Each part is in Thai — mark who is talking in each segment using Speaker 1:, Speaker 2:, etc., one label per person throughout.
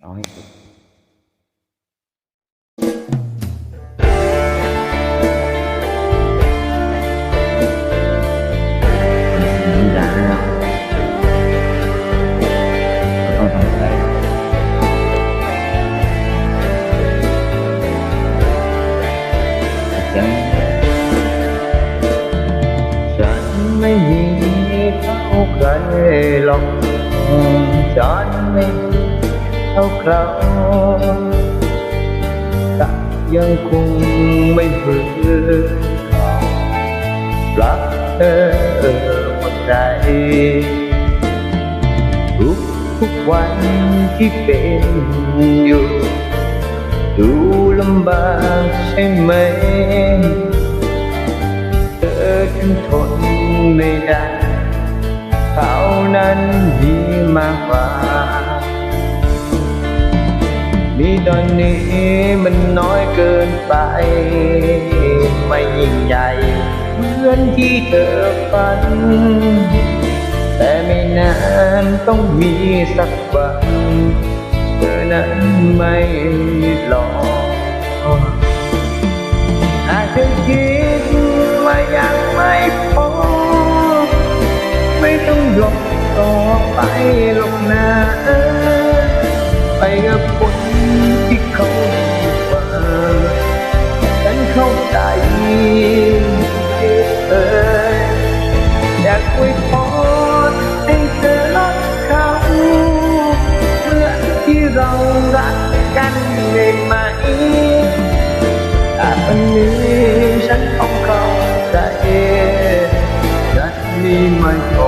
Speaker 1: เอาให้สุดสัญญาแล้วก็ต้องทำใจฉันฉันไม่มีเท่าใคราเขาแต่ยังคงไม่เบื่อเขารักเธอหมดใจทุกทุกวันที่เป็นอยู่ ดูลำบากใช่ไหม เธอถึงทนไม่ได้เขานั้น ตอนนี้มันน้อยเกินไป ไม่ยิ่งใหญ่เหมือนที่เธอฝัน แต่ไม่นานต้องมีสักวันเธอนั้นไม่หลอก กันได้ไหมแต่วันนี้ฉันต้องเข้าใจฉันนี่ไม่พอ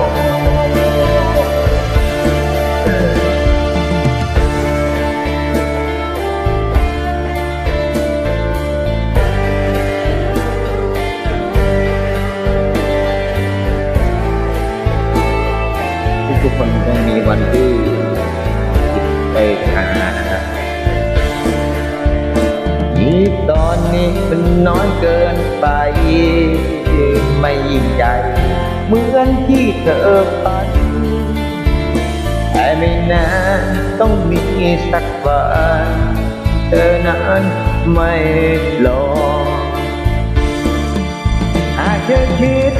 Speaker 1: มันน้อยเกินไป ไม่ยิ่งใหญ่เหมือนที่เธอฝันแต่ไม่นานต้องมีสักวันเธอนั้นไม่รออาจจะคิด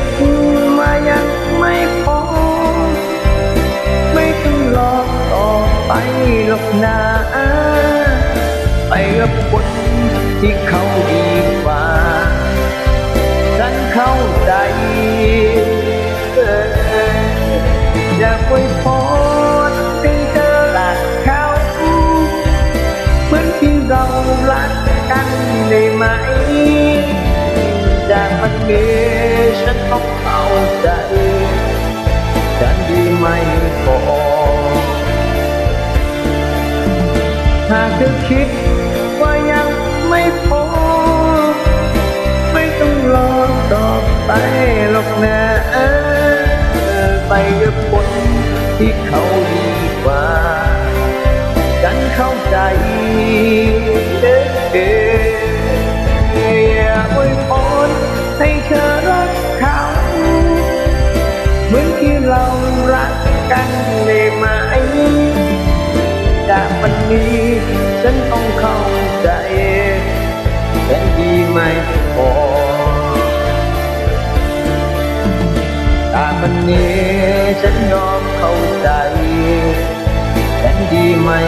Speaker 1: ว่ายังไม่พอ ไม่ต้องรอต่อไปหรอกนะไปกับคน ที่เขาดีกว่า ฉันเข้าใจเอยากไว้พรให้เธอรักเขาเหมือนที่เรารักกันได้ไหม จากวันนี้ฉันต้องเข้าใจ ฉันดีไม่พอหากเธอคิด รักกันได้ไหมจากวันนี้ฉันต้องเข้าใจฉันดีไม่พอจากวันนี้ฉันยอมเข้าใจฉันดีไม่